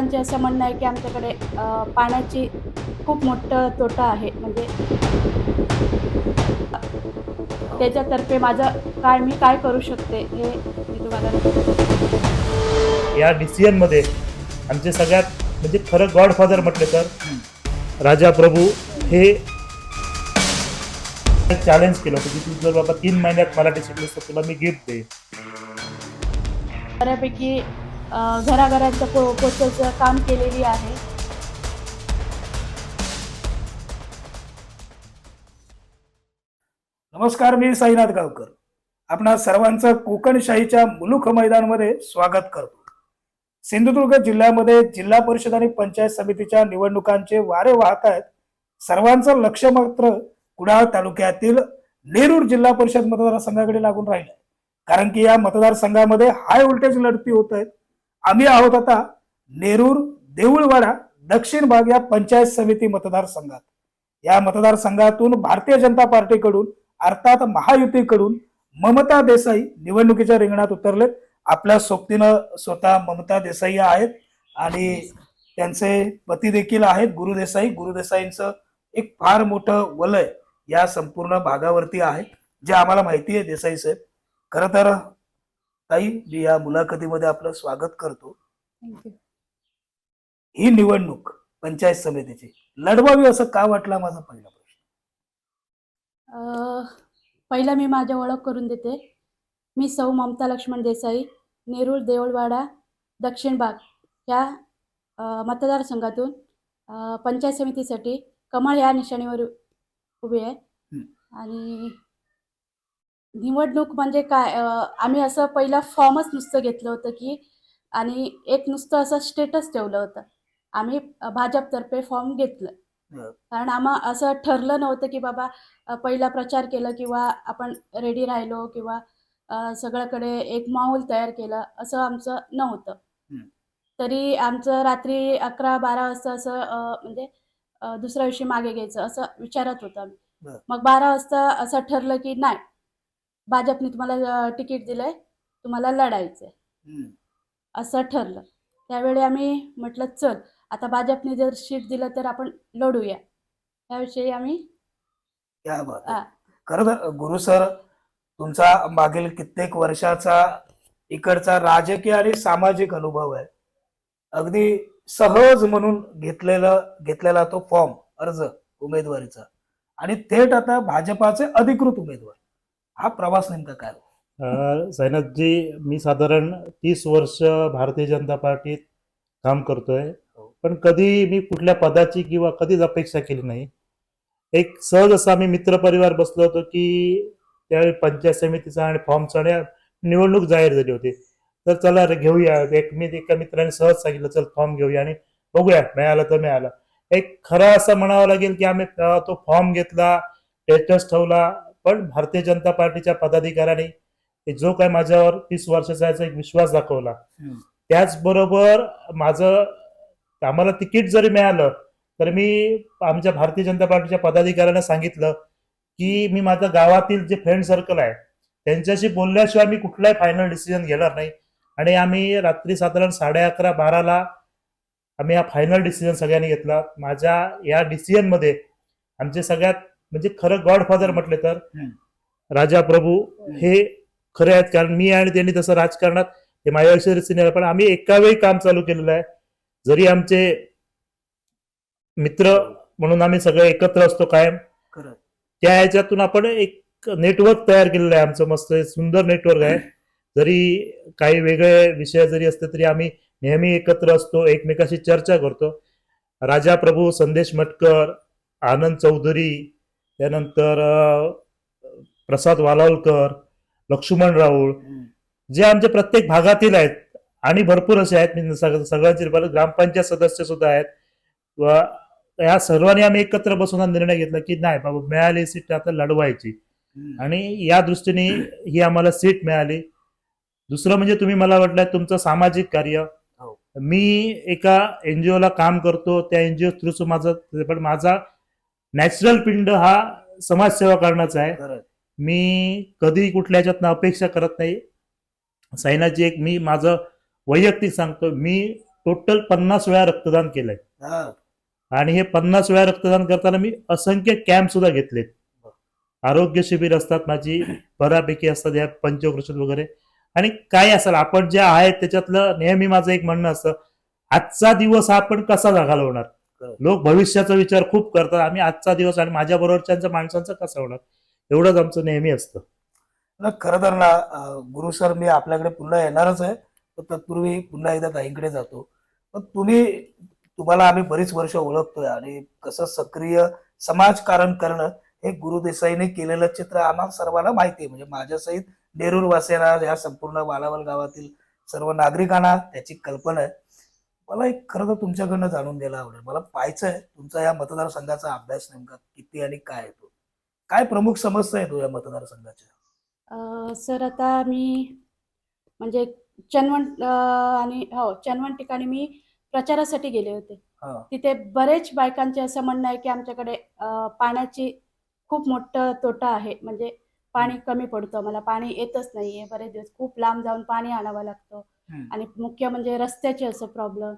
नागरिकांचे असं म्हणणं आहे की आमच्याकडे पाण्याची खूप मोठं तोटा आहे. म्हणजे त्याच्यातर्फे माझं काय मी काय करू शकते हे मी तुम्हाला या डिसिजनमध्ये आमचे सगळ्यात म्हणजे खरं गॉडफादर म्हटले तर राजा प्रभू हे चॅलेंज केलं होतं की तू जर बाबा तीन महिन्यात मराठी शिकलीस तर तुला मी गिफ्ट दे बऱ्यापैकी घराघरांचं पो पोचायचं काम केलेली आहे. नमस्कार मी साईनाथ गावकर. आपणा सर्वांचं कोकणशाहीच्या मुलुख मैदानमध्ये स्वागत करतो. सिंधुदुर्ग जिल्ह्यामध्ये जिल्हा परिषद आणि पंचायत समितीच्या निवडणुकांचे वारे वाहत आहेत. सर्वांचं लक्ष मात्र कुडाळ तालुक्यातील नेरूर जिल्हा परिषद मतदारसंघाकडे लागून राहिलं कारण की या मतदारसंघामध्ये हाय व्होल्टेज लढती होत आहेत. आम्ही आहोत आता नेरूर देऊळवाडा दक्षिण भाग या पंचायत समिती मतदारसंघात. या मतदारसंघातून भारतीय जनता पार्टीकडून अर्थात महायुतीकडून ममता देसाई निवडणुकीच्या रिंगणात उतरलेत. आपल्या सोबतीनं स्वतः ममता देसाई आहेत आणि त्यांचे पती देखील आहेत गुरु देसाई. एक फार मोठं वलय या संपूर्ण भागावरती आहे जे आम्हाला माहिती आहे देसाई साहेब. खरं तर ताई मी या मुलाखतीमध्ये आपलं स्वागत करतो. ही निवडणूक पंचायत समितीची लढवावी असं का वाटला माझा पहिला प्रश्न? पहिला मी माझ्या ओळख करून देते. मी सौ ममता लक्ष्मण देसाई नेरूळ देऊळवाडा दक्षिण भाग या मतदारसंघातून पंचायत समितीसाठी कमळ या निशाणीवर उभी आहे. आणि निवडणूक म्हणजे काय आम्ही असं पहिला फॉर्मच नुसतं घेतलं होतं की आणि एक नुसतं असं स्टेटस ठेवलं होतं आम्ही भाजपतर्फे फॉर्म घेतलं. कारण आम्हा असं ठरलं नव्हतं की बाबा पहिला प्रचार केला किंवा आपण रेडी राहिलो किंवा सगळ्याकडे एक माहोल तयार केला असं आमचं नव्हतं. तरी आमचं रात्री अकरा बारा वाजता असं म्हणजे दुसऱ्या दिवशी मागे घ्यायचं असं विचारत होतं आम्ही. मग बारा वाजता असं ठरलं की नाही भाजपने तुम्हाला तिकीट दिलंय तुम्हाला लढायचं आहे हम्म. असं ठरलं. त्यावेळी आम्ही म्हटलं चल आता भाजपने जर सीट दिलं तर आपण लढूया. याविषयी आम्ही. खरं तर गुरु सर तुमचा मागील कित्येक वर्षाचा इकडचा राजकीय आणि सामाजिक अनुभव आहे. अगदी सहज म्हणून घेतलेलं घेतलेला तो फॉर्म अर्ज उमेदवारीचा. आणि थेट आता भाजपाचे अधिकृत उमेदवार. हा प्रवास नेमका काय? हो? अं, साईनाथजी मी साधारण तीस वर्ष भारतीय जनता पार्टीत काम करतोय. पण कधी मी कुठल्या पदाची किंवा कधीच अपेक्षा केली नाही. एक सहज असा आम्ही मित्रपरिवार बसलो होतो की त्यावेळी पंचायत समितीचा आणि फॉर्मचा आणि निवडणूक जाहीर झाली होती. तर चला घेऊया. एक मी एका मित्राने सहज सांगितलं चल फॉर्म घेऊया आणि बघूया मिळालं तर मिळालं. एक खरं असं म्हणावं लागेल की आम्ही तो फॉर्म घेतला स्टेटस ठेवला पण भारतीय जनता पार्टीच्या पदाधिकाऱ्यांनी जो काय माझ्यावर तीस वर्षाचा एक विश्वास दाखवला. त्याचबरोबर माझं आम्हाला तिकीट जरी मिळालं तर मी आमच्या भारतीय जनता पार्टीच्या पदाधिकाऱ्यांना सांगितलं की मी माझ्या गावातील जे फ्रेंड सर्कल आहे त्यांच्याशी बोलल्याशिवाय मी कुठलाही फायनल डिसिजन घेणार नाही. आणि आम्ही रात्री साधारण साडे अकरा बाराला आम्ही हा फायनल डिसिजन सगळ्यांनी घेतला. माझ्या या डिसिजनमध्ये आमचे सगळ्यात म्हणजे खरं गॉडफादर म्हटले तर. राजा प्रभू हे. खरे आहेत. कारण मी आणि त्यांनी तसं राजकारणात ते माझ्याविषयी सिनियर पण आम्ही एका वेळी काम चालू केलेलं आहे. जरी आमचे मित्र म्हणून आम्ही सगळे एकत्र असतो कायम. त्या ह्याच्यातून आपण एक नेटवर्क तयार केलेलं आहे आमचं. मस्त सुंदर नेटवर्क आहे. जरी काही वेगळे विषय जरी असले तरी आम्ही नेहमी एकत्र असतो. एकमेकाशी चर्चा करतो. राजा प्रभू संदेश मटकर आनंद चौधरी त्यानंतर प्रसाद वालावलकर लक्ष्मण राऊळ. जे आमच्या प्रत्येक भागातील आहेत आणि भरपूर असे आहेत मी सगळ्यांचे ग्रामपंचायत सदस्य सुद्धा आहेत व या सर्वांनी आम्ही एकत्र बसून हा निर्णय घेतला की नाही बाबा मिळाली सीट आता लढवायची. आणि या दृष्टीने ही आम्हाला सीट मिळाली दुसरं म्हणजे तुम्ही मला वाटलं तुमचं सामाजिक कार्य हो. मी एका एनजीओ ला काम करतो त्या एनजीओ थ्रू माझं पण माझा नॅचरल पिंड हा समाजसेवा करण्याचा आहे. मी कधी कुठल्या ह्याच्यातनं अपेक्षा करत नाही. साईनाची एक मी माझं वैयक्तिक सांगतो मी टोटल पन्नास वेळा रक्तदान केलंय. आणि हे पन्नास वेळा रक्तदान करताना मी असंख्य कॅम्प सुद्धा घेतलेत. आरोग्य शिबिर असतात माझी बऱ्यापैकी असतात या पंचकृषीत वगैरे. आणि काय असेल आपण जे आहे त्याच्यातलं नेहमी माझं एक म्हणणं असतं आजचा दिवस हा आपण कसा घालवणार. लोक भविष्याचा विचार खूप करतात. आम्ही आजचा दिवस आणि माझ्या बरोबरच्या माणसांचा कसा होणार? एवढंच आमचं नेहमी असतं. ना खरं तर ना गुरु सर मी आपल्याकडे पुन्हा येणारच आहे. पण तत्पूर्वी पुन्हा एकदा ताईंकडे जातो. पण तुम्ही तुम्हाला आम्ही बरीच वर्ष ओळखतोय आणि कसं सक्रिय समाजकारण करणं हे गुरु देसाईने केलेलं चित्र आम्हाला सर्वांना माहिती आहे. म्हणजे माझ्यासहित नेरूर वासियांना या संपूर्ण वालावल गावातील सर्व नागरिकांना त्याची कल्पना आहे. मला एक खरं तर तुमच्याकडनं जाणून घ्यायला आवडेल. मला पाहायचं आहे तुमचा या मतदारसंघाचा अभ्यास नेमका किती आणि काय येतो काय प्रमुख समस्या येतो या मतदारसंघाच्या? अ, सर आता मी म्हणजे चनवण आणि हो चनवण ठिकाणी मी प्रचारासाठी गेले होते. हा. तिथे बरेच बायकांचे असं म्हणणं आहे की आमच्याकडे पाण्याची खूप मोठं तोटा आहे. म्हणजे पाणी कमी पडतं मला पाणी येतच नाही आहे बरेच दिवस खूप लांब जाऊन पाणी आणावं लागतं. आणि मुख्य म्हणजे रस्त्याचे असं प्रॉब्लेम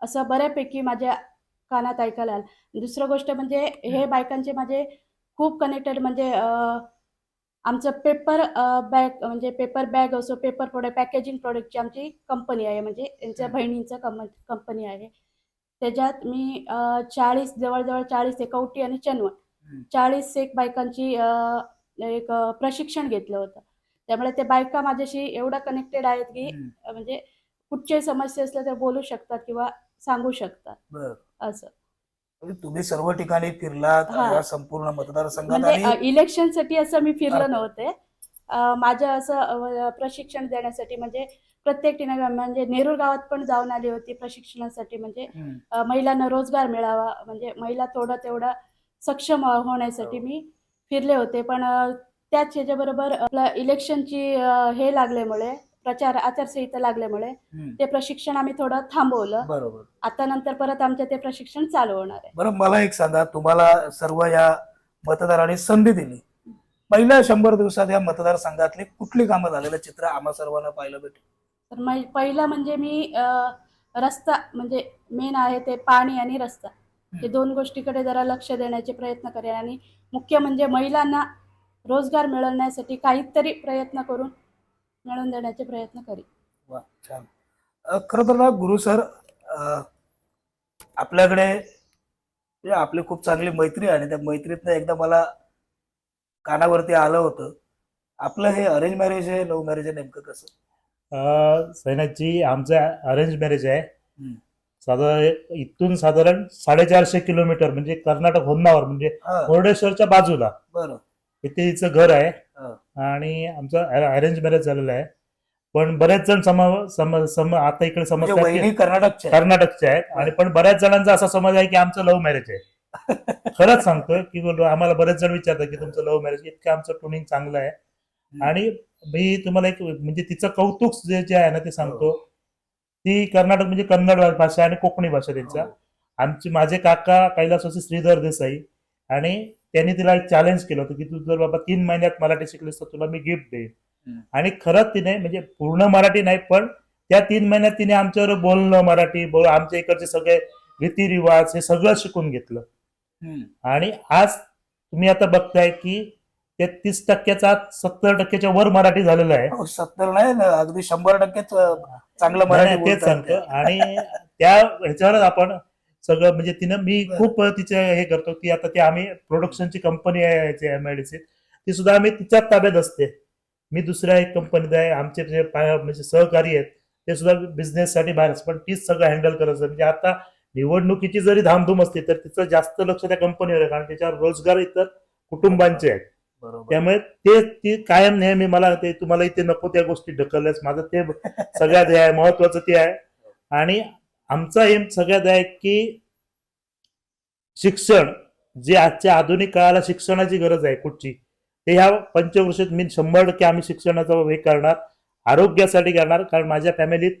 असं बऱ्यापैकी माझ्या कानात ऐकायला आलं. दुसरं गोष्ट म्हणजे हे बायकांचे माझे खूप कनेक्टेड म्हणजे आमचं पेपर बॅग म्हणजे पेपर बॅग असो पेपर प्रोडक्ट पॅकेजिंग प्रोडक्टची आमची कंपनी आहे. म्हणजे यांच्या. बहिणींचं कम कंपनी आहे. त्याच्यात मी चाळीस जवळजवळ चाळीस एक कवटी आणि चनवण हम्म. चाळीस एक बायकांची एक प्रशिक्षण घेतलं होतं. त्यामुळे ते बायका माझ्याशी एवढं कनेक्टेड आहेत की म्हणजे कुठच्याही समस्या असल्या तर बोलू शकतात किंवा सांगू शकतात. असं. म्हणजे तुम्ही सर्व ठिकाणी फिरलात. या संपूर्ण मतदारसंघात म्हणजे आणि इलेक्शनसाठी असं मी. फिरलं नव्हते. अ, माझं असं प्रशिक्षण देण्यासाठी म्हणजे प्रत्येक ठिकाणी म्हणजे नेरूर गावात पण जाऊन आली होती प्रशिक्षणासाठी म्हणजे महिलांना रोजगार मिळावा म्हणजे महिला थोडं तेवढं सक्षम होण्यासाठी हो. मी फिरले होते. पण त्याच ह्याच्याबरोबर आपलं इलेक्शनची हे लागल्यामुळे प्रचार आचारसंहिता लागल्यामुळे हम्म. ते प्रशिक्षण आम्ही थोडं थांबवलं. बरोबर. आता नंतर परत आमचं ते प्रशिक्षण चालू होणार आहे. बरं मला एक सांगा तुम्हाला सर्व या मतदारांनी संधी दिली. पहिल्या शंभर दिवसात या मतदारसंघातली कुठली कामं झालेलं? चित्र आम्हा सर्वांना पाहायला भेटेल. तर मै पहिलं म्हणजे मी अ, रस्ता म्हणजे मेन आहे ते पाणी आणि रस्ता. हे दोन गोष्टीकडे जरा लक्ष देण्याचे प्रयत्न करेन आणि मुख्य म्हणजे महिलांना रोजगार मिळवण्यासाठी काहीतरी प्रयत्न करून मिळवून देण्याचे प्रयत्न करेन वा छान. अ, खरं तर ना गुरु सर आपल्याकडे म्हणजे आपली खूप चांगली मैत्री आहे आणि त्या मैत्रीतनं एकदा मला कानावरती आलं होतं. आपलं हे अरेंज मॅरेज आहे लव्ह मॅरेज आहे नेमकं कसं? अं, सैनाजी आमचं अरेंज मॅरेज आहे. हम्म. साधारण इथून साधारण साडेचारशे किलोमीटर म्हणजे कर्नाटक होन्नावर म्हणजे हा. मुर्डेश्वरच्या बाजूला. बरं. इथे हिचं घर आहे. हा. आणि आमचं अरेंज मॅरेज झालेलं आहे. पण बरेच जण सम सम सम आता इकडे म्हणजे समजतात की वहिनी कर्नाटकचे आहे. कर्नाटकचे आहेत. आणि पण बऱ्याच जणांचा असा समज आहे की आमचं लव्ह मॅरेज आहे. खरंच सांगतोय की आम्हाला बरेच जण विचारतात की तुमचं लव्ह मॅरेज इतकं आमचं टुनिंग चांगलं आहे. आणि मी तुम्हाला एक म्हणजे तिचं कौतुक जे जे आहे ना ते सांगतो. ती कर्नाटक म्हणजे कन्नड भाषा आणि कोकणी भाषा त्यांचा. हो. आमचे माझे काका कैलासवासी श्रीधर देसाई आणि त्यांनी तिला एक चॅलेंज केलं होतं की तू जर बाबा तीन महिन्यात मराठी शिकलीस तर तुला मी गिफ्ट देईन. आणि खरंच तिने म्हणजे पूर्ण मराठी नाही पण त्या तीन महिन्यात तिने आमच्यावर बोलणं मराठी बोल आमच्या इकडचे सगळे रीतिरिवाज हे सगळं शिकून घेतलं. आणि आज तुम्ही आता बघताय की ते तीस टक्क्याचा सत्तर टक्क्याच्या वर मराठी झालेलं आहे हो, सत्तर नाही ना, अगदी शंभर टक्केच चांगलं मराठी तेच सांगतो. आणि त्या ह्याच्यावरच आपण सगळं म्हणजे तिनं मी. खूप तिचे हे करतो की आता ती आम्ही प्रोडक्शनची कंपनी आहे एम आय डी सी ती सुद्धा आम्ही तिच्याच ताब्यात असते. मी दुसऱ्या एक कंपनीत आहे आमचे जे म्हणजे सहकारी आहेत ते सुद्धा बिझनेससाठी बाहेर असतात. पण तीच सगळं हँडल करत असतात. म्हणजे आता निवडणुकीची जरी धामधूम असते तर तिचं जास्त लक्ष त्या कंपनीवर आहे. कारण त्याच्यावर रोजगार इतर कुटुंबांचे आहेत. त्यामुळे ते ती कायम नेहमी मला ते तुम्हाला इथे नको त्या गोष्टी ढकलल्यास माझं ते सगळ्यात हे आहे महत्वाचं ते आहे. आणि आमचा एम सगळ्यात आहे की शिक्षण जे आजच्या आधुनिक काळाला शिक्षणाची गरज आहे कुठची ते ह्या पंचवर्षात मी शंभर टक्के आम्ही शिक्षणाचा हे करणार आरोग्यासाठी करणार कारण माझ्या फॅमिलीत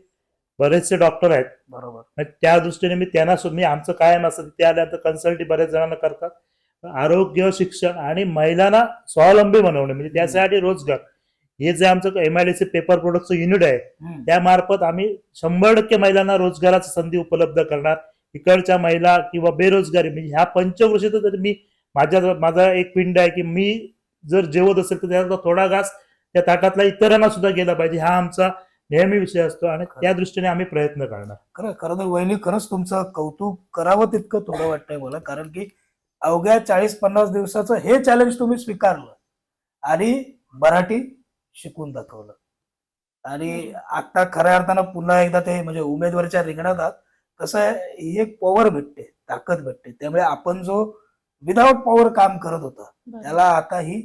बरेचसे डॉक्टर आहेत. बरोबर. त्या दृष्टीने मी त्यांना मी आमचं कायम असतं ते आल्यानंतर कन्सल्टी बऱ्याच जणांना करतात. आरोग्य शिक्षण आणि महिलांना स्वावलंबी बनवणे म्हणजे त्यासाठी रोजगार. हे जे आमचं एम आय सी पेपर प्रोडक्टचं युनिट आहे. त्यामार्फत आम्ही शंभर टक्के महिलांना रोजगाराची संधी उपलब्ध करणार. इकडच्या महिला किंवा बेरोजगारी म्हणजे ह्या पंचकृषीत जर मी माझ्या माझा एक पिंड आहे की मी जर जेवत असेल तर त्याचा थोडा घास त्या ताटातला इतरांना सुद्धा गेला पाहिजे. हा आमचा नेहमी विषय असतो आणि त्या दृष्टीने आम्ही प्रयत्न करणार. खरं खरं तर वहिनी खरंच तुमचं कौतुक करावं तितकं थोडं वाटतंय मला कारण की अवघ्या चाळीस पन्नास दिवसाचं हे चॅलेंज तुम्ही स्वीकारलं. आणि मराठी शिकून दाखवलं. आणि आता खऱ्या अर्थानं पुन्हा एकदा ते म्हणजे उमेदवारीच्या रिंगणात आहात कसं आहे ही एक पॉवर भेटते ताकद भेटते. त्यामुळे आपण जो विदाऊट पॉवर काम करत होता. त्याला आता ही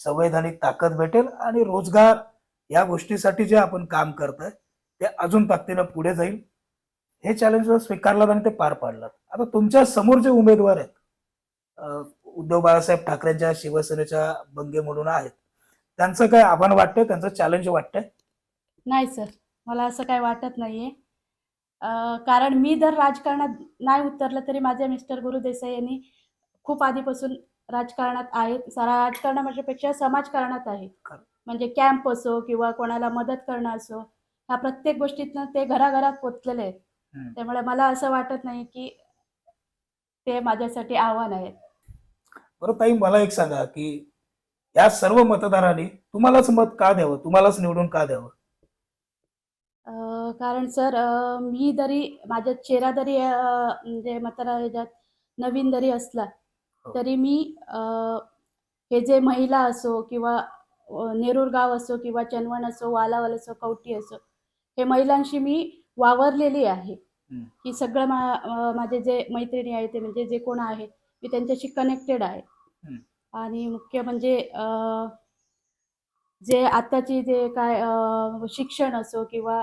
संवैधानिक ताकद भेटेल आणि रोजगार या गोष्टीसाठी जे आपण काम करतोय ते अजून ताकदीनं पुढे जाईल. हे चॅलेंज स्वीकारलात आणि ते पार पाडलात आता तुमच्यासमोर जे उमेदवार आहेत उद्धव बाळासाहेब ठाकरेंच्या शिवसेनेच्या बंगे म्हणून आहेत त्यांचं काय आव्हान वाटतंय? त्यांचं चॅलेंज वाटतंय? नाही सर मला असं काही वाटत नाहीये. कारण मी जर राजकारणात नाही उतरलं तरी माझे मिस्टर गुरु देसाई यांनी खूप आधीपासून राजकारणात आहेत. सारा राजकारणापेक्षा समाजकारणात आहेत. म्हणजे कॅम्प असो किंवा कोणाला मदत करणं असो ह्या प्रत्येक गोष्टीतनं ते घराघरात पोचलेले आहेत. त्यामुळे मला असं वाटत नाही की ते माझ्यासाठी आव्हान आहेत. बरं ताई मला एक सांगा की या सर्व मतदारांनी तुम्हालाच मत का द्यावं तुम्हालाच निवडून का द्यावं कारण सर मी जरी माझा चेहरा जरी म्हणजे मतदार नवीन जरी असला हो. तरी मी हे जे महिला असो किंवा नेरूर गाव असो किंवा चनवण असो वालावल असो कवटी असो हे महिलांशी मी वावरलेली आहे. की सगळं माझे जे मैत्रिणी आहे ते म्हणजे जे कोण आहे मी त्यांच्याशी कनेक्टेड आहे. आणि मुख्य म्हणजे जे आत्ताची जे काय शिक्षण असो किंवा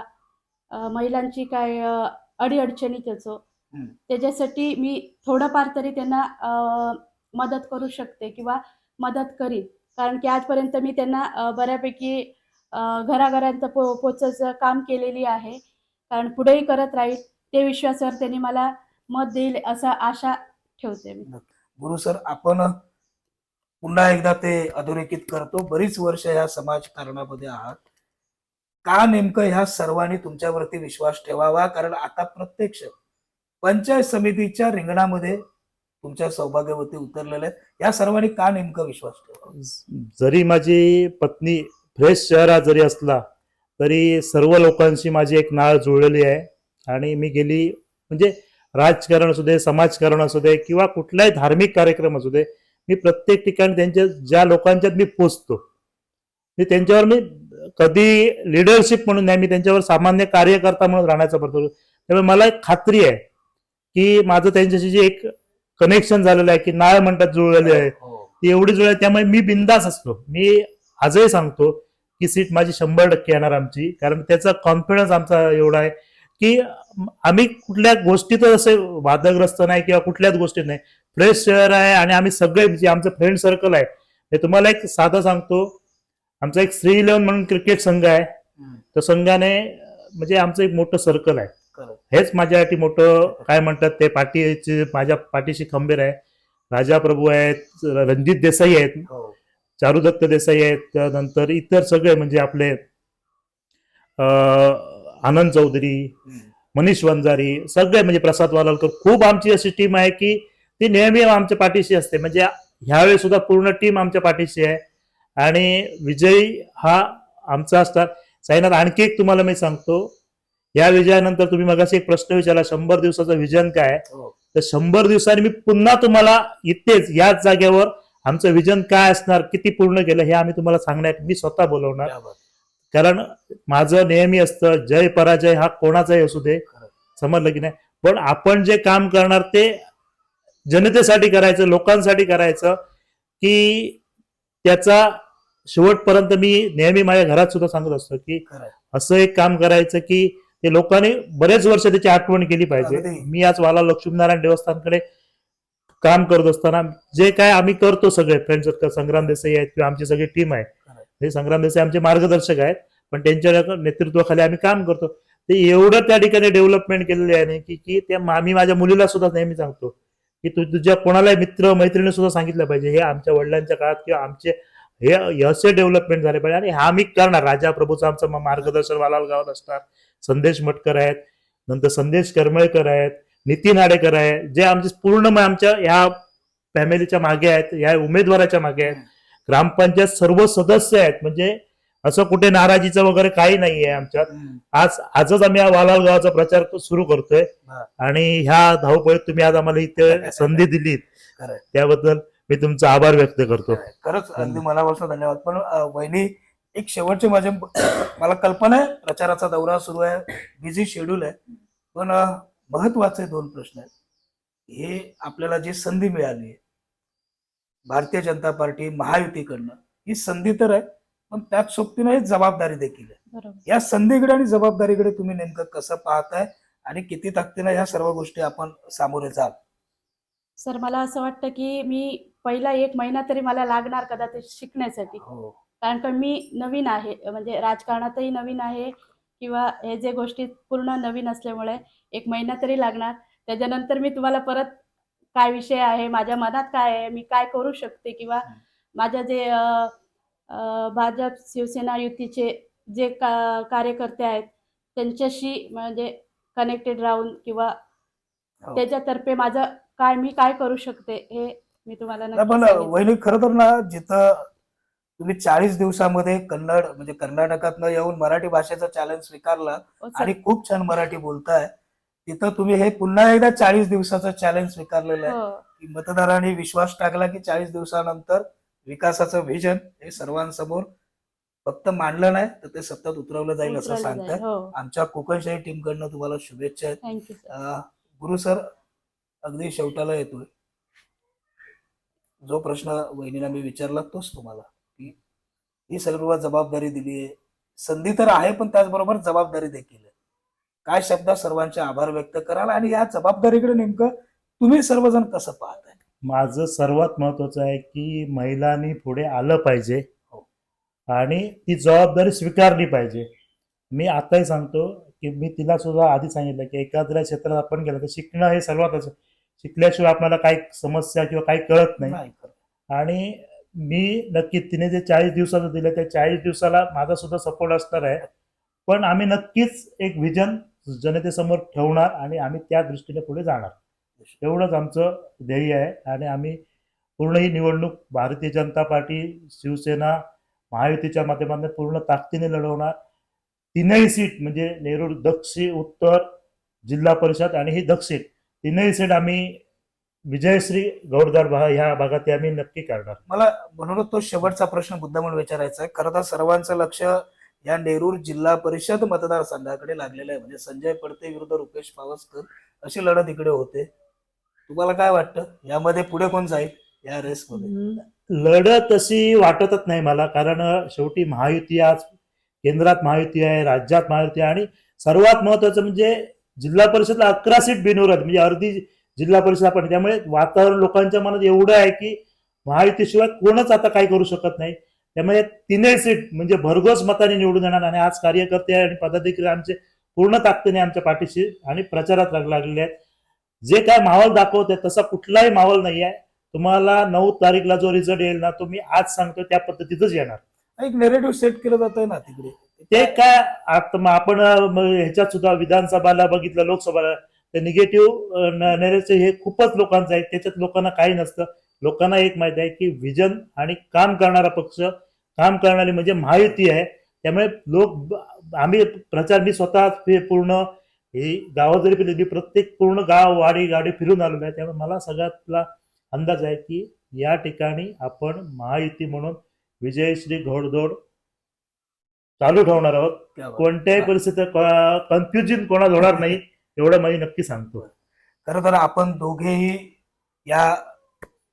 महिलांची काय अडीअडचणीत असो. त्याच्यासाठी मी थोडंफार तरी त्यांना मदत करू शकते किंवा मदत करीन. कारण की आजपर्यंत मी त्यांना बऱ्यापैकी घराघरांत पो पोचायचं काम केलेली आहे. कारण पुढेही करत राहील ते विश्वासावर त्यांनी मला मत देईल असं आशा ठेवते मी. गुरु सर आपण पुन्हा एकदा ते अधोरेखित करतो. बरीच वर्ष ह्या समाजकारणामध्ये आहात. का नेमकं ह्या सर्वांनी तुमच्यावरती विश्वास ठेवावा? कारण आता प्रत्यक्ष पंचायत समितीच्या रिंगणामध्ये तुमच्या सौभाग्यवती उतरलेल्या या सर्वांनी का नेमकं विश्वास ठेवावा? जरी माझी पत्नी फ्रेश शहरात जरी असला तरी सर्व लोकांशी माझी एक नाळ जुळलेली आहे. आणि मी गेली म्हणजे राजकारण असू दे समाजकारण असू दे किंवा कुठलाही धार्मिक कार्यक्रम असू दे मी प्रत्येक ठिकाणी त्यांच्या ज्या लोकांच्यात मी पोचतो. मी त्यांच्यावर मी कधी लिडरशिप म्हणून नाही मी त्यांच्यावर सामान्य कार्यकर्ता म्हणून राहण्याचा प्रयत्न त्यामुळे मला एक खात्री आहे की माझं त्यांच्याशी जे एक कनेक्शन झालेलं आहे की नाळ म्हणतात जुळलेली आहे हो. ती एवढी जुळली आहे, त्यामुळे मी बिंदास असतो. मी आजही सांगतो की सीट माझी शंभर टक्के येणार आमची कारण त्याचा कॉन्फिडन्स आमचा एवढा आहे. की आम्ही कुठल्या गोष्टीत असे वादग्रस्त नाही किंवा कुठल्याच गोष्टीत नाही फ्रेश शहर आहे आणि आम्ही सगळे जे आमचं फ्रेंड सर्कल आहे हे तुम्हाला एक साधं सांगतो आमचा एक श्री इलेव्हन म्हणून क्रिकेट संघ आहे. त्या संघाने म्हणजे आमचं एक मोठं सर्कल आहे. हेच माझ्यासाठी मोठं काय म्हणतात ते पाठीचे माझ्या पाठीशी खंबीर आहे राजा प्रभू आहेत रणजित देसाई आहेत हो. चारुदत्त देसाई आहेत त्यानंतर इतर सगळे म्हणजे आपले आनंद चौधरी. मनीष वंजारी सगळे म्हणजे प्रसाद वालालकर खूप आमची अशी टीम आहे की ती नेहमी आमच्या पाठीशी असते म्हणजे ह्यावेळी सुद्धा पूर्ण टीम आमच्या पाठीशी आहे आणि विजयी हा आमचा असतात साईनाथ आणखी एक तुम्हाला मी सांगतो या विजयानंतर तुम्ही मगाशी एक प्रश्न विचारला शंभर दिवसाचं विजन काय? हो. तर शंभर दिवसांनी मी पुन्हा तुम्हाला इथेच याच जागेवर आमचं विजन काय असणार किती पूर्ण केलं हे आम्ही तुम्हाला सांगण्यात मी स्वतः बोलवणार. कारण माझं नेहमी असतं जय पराजय हा कोणाचाही असू दे. समजलं की नाही पण आपण जे काम करणार ते जनतेसाठी करायचं लोकांसाठी करायचं की त्याचा शेवटपर्यंत मी नेहमी माझ्या घरात सुद्धा सांगत असतो की. असं एक काम करायचं की ते लोकांनी बरेच वर्ष त्याची आठवण केली पाहिजे. मी आज वाला लक्ष्मीनारायण देवस्थानकडे काम करत असताना जे काय आम्ही करतो सगळे फ्रेंड सर्कल संग्राम देसाई आहेत किंवा आमची सगळी टीम आहे. हे संग्राम देसाई आमचे मार्गदर्शक आहेत पण त्यांच्या नेतृत्वाखाली आम्ही काम करतो. ते एवढं त्या ठिकाणी डेव्हलपमेंट केलेले आहे की की त्या आम्ही माझ्या मुलीला सुद्धा नेहमी सांगतो की तू तुझ्या कोणालाही मित्र मैत्रिणी सुद्धा सांगितलं पाहिजे हे आमच्या वडिलांच्या काळात किंवा आमचे हे असे डेव्हलपमेंट झाले पाहिजे आणि हा आम्ही करणार. राजा प्रभूचं आमचं मार्गदर्शन वालाल गावात असणार. संदेश मटकर आहेत नंतर संदेश करमळकर आहेत नितीन हाडेकर आहे जे आमचे पूर्ण आमच्या ह्या फॅमिलीच्या मागे आहेत या उमेदवाराच्या मागे आहेत. ग्रामपंचायत सर्व सदस्य आहेत. म्हणजे असं कुठे नाराजीचं वगैरे काही नाहीये आमच्यात. हम्म. आज आजच आम्ही वालाल गावाचा प्रचार सुरू करतोय. आणि ह्या धावपळीत तुम्ही आज आम्हाला इथे संधी खरंय. त्याबद्दल मी तुमचा आभार व्यक्त करतो. खरंच अगदी मनापासून धन्यवाद. पण वहिनी एक शेवटचे माझे मला कल्पना आहे. प्रचाराचा दौरा सुरू आहे. बिझी शेड्यूल आहे. पण महत्त्वाचे दोन प्रश्न आहेत. हे आपल्याला जी संधी मिळाली आहे भारतीय जनता पार्टी महायुतीकडनं ही संधी तर आहे पण त्याच सोबतीनं जबाबदारी देखील आहे. या संधीकडे आणि जबाबदारीकडे तुम्ही नेमकं कसं पाहताय आणि किती ताकदीनं ह्या सर्व गोष्टी आपण सामोरे जाल? सर मला असं वाटतं की मी पहिला एक महिना तरी मला लागणार कदाचित शिकण्यासाठी. हो. कारण का मी नवीन आहे म्हणजे राजकारणातही नवीन आहे किंवा हे जे गोष्टी पूर्ण नवीन असल्यामुळे एक महिना तरी लागणार. त्याच्यानंतर मी तुम्हाला परत काय विषय आहे माझ्या मनात काय आहे मी काय करू शकते किंवा माझ्या जे भाजप शिवसेना युतीचे जे का कार्यकर्ते आहेत त्यांच्याशी म्हणजे कनेक्टेड राहून किंवा हो. त्याच्यातर्फे माझं काय मी काय करू शकते हे मी तुम्हाला पण. वहिनी खरं तर ना जिथं तुम्ही चाळीस दिवसामध्ये कन्नड म्हणजे कर्नाटकातनं येऊन मराठी भाषेचा चॅलेंज स्वीकारला हो. आणि खूप छान मराठी बोलताय तिथं तुम्ही हे पुन्हा एकदा चाळीस दिवसाचं चॅलेंज स्वीकारलेलं आहे. हो. की मतदारांनी विश्वास टाकला की चाळीस दिवसानंतर विकासाचं व्हिजन हे सर्वांसमोर फक्त मांडलं नाही तर ते सतत उतरवलं जाईल असं जाईल. हो. आमच्या कोकणशाही टीम कडनं तुम्हाला शुभेच्छा आहेत. गुरु सर अगदी शेवटाला येतोय. जो प्रश्न वहिनीला मी विचारला तोच तुम्हाला की ही सर्व जबाबदारी दिली आहे संधी तर आहे पण त्याचबरोबर जबाबदारी देखील आहे. काय शब्दात सर्वांचे आभार व्यक्त कराल आणि या जबाबदारीकडे नेमकं तुम्ही सर्वजण कसं पाहताय माझं सर्वात महत्वाचं आहे की महिलांनी पुढे आलं पाहिजे हो. आणि ती जबाबदारी स्वीकारली पाहिजे मी आताही सांगतो की मी तिला सुद्धा आधी सांगितलं की एखाद्या क्षेत्रात आपण गेलं तर शिकणं हे सर्वात असं शिकल्याशिवाय आपल्याला काही समस्या किंवा काही कळत नाही. आणि मी नक्की तिने जे चाळीस दिवसाचं दिलं त्या चाळीस दिवसाला माझा सुद्धा सपोर्ट असणार आहे पण आम्ही नक्कीच एक विजन जनतेसमोर ठेवणार आणि आम्ही त्या दृष्टीने पुढे जाणार. एवढंच आमचं ध्येय आहे आणि आम्ही पूर्ण ही निवडणूक भारतीय जनता पार्टी शिवसेना महायुतीच्या माध्यमातून पूर्ण ताकदीने लढवणार. तीनही सीट म्हणजे नेरूर दक्षिण उत्तर जिल्हा परिषद आणि ही दक्षिण तीनही सीट आम्ही विजयश्री गौरदार भा ह्या भागात ते आम्ही नक्की करणार. मला म्हणूनच तो शेवटचा प्रश्न मुद्दा म्हणून विचारायचा आहे. खरं तर सर्वांचं लक्ष या नेरूर जिल्हा परिषद मतदारसंघाकडे लागलेला आहे. म्हणजे संजय पडते विरुद्ध रुपेश पावसकर अशी लढत इकडे होते. तुम्हाला काय वाटतं? यामध्ये पुढे कोण जाईल? या रेसमध्ये. लढत अशी वाटतच नाही मला कारण शेवटी महायुती आज केंद्रात महायुती आहे राज्यात महायुती आहे आणि सर्वात महत्वाचं म्हणजे जिल्हा परिषदला अकरा सीट बिनविरोध म्हणजे अर्धी जिल्हा परिषद आपण त्यामुळे वातावरण लोकांच्या मनात एवढं आहे की महायुतीशिवाय कोणच आता काही करू शकत नाही. त्यामुळे तीनही सीट म्हणजे भरघोस मताने निवडून येणार आणि आज कार्यकर्ते आणि पदाधिकारी आमचे पूर्ण ताकदीने आमच्या पाठीशी आणि प्रचारात लाग- लागलेले आहेत. जे काय माहोल दाखवत तसा कुठलाही माहोल नाही आहे तुम्हाला नऊ तारीखला जो रिझल्ट येईल ना तो मी आज सांगतो त्या पद्धतीतच येणार. एक नेरेटिव्ह सेट केलं जात आहे ना तिकडे. ते काय आता आपण ह्याच्यात सुद्धा विधानसभाला बघितलं लोकसभाला ते निगेटिव्ह नरेचे हे खूपच लोकांचं आहे. त्याच्यात लोकांना काही नसतं. लोकांना एक माहिती आहे की विजन आणि काम करणारा पक्ष काम करणारी म्हणजे महायुती आहे. त्यामुळे लोक आम्ही प्रचार मी स्वतः पूर्ण ही गावं जरी फिरली प्रत्येक पूर्ण गाव वाडी गाडी फिरून आलेलो आहे. त्यामुळे मला सगळ्यातला अंदाज आहे की या ठिकाणी आपण महायुती म्हणून विजयश्री घोडदौड चालू ठेवणार आहोत. कोणत्याही परिस्थितीत कन्फ्युजन कोणाला होणार नाही एवढं मी नक्की सांगतो. खरं तर आपण दोघेही या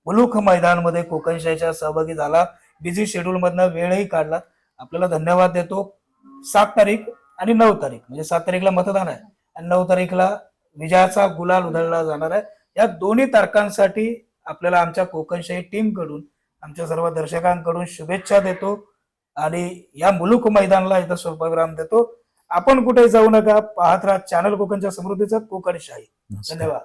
मुलुख मैदानमध्ये कोकणशाहीच्या सहभागी झाला. बिझी शेड्यूल मधनं वेळही काढला. आपल्याला धन्यवाद देतो. सात तारीख आणि नऊ तारीख म्हणजे सात तारीखला मतदान आहे. आणि नऊ तारीखला विजयाचा गुलाल उधळला जाणार आहे. या दोन्ही तारखांसाठी आपल्याला आमच्या कोकणशाही टीमकडून आमच्या सर्व दर्शकांकडून शुभेच्छा देतो. आणि या मुलुक मैदानाला इथं स्वल्पविराम देतो. आपण कुठे जाऊ नका. पाहत राहा चॅनल कोकणच्या समृद्धीचं कोकणशाही. धन्यवाद.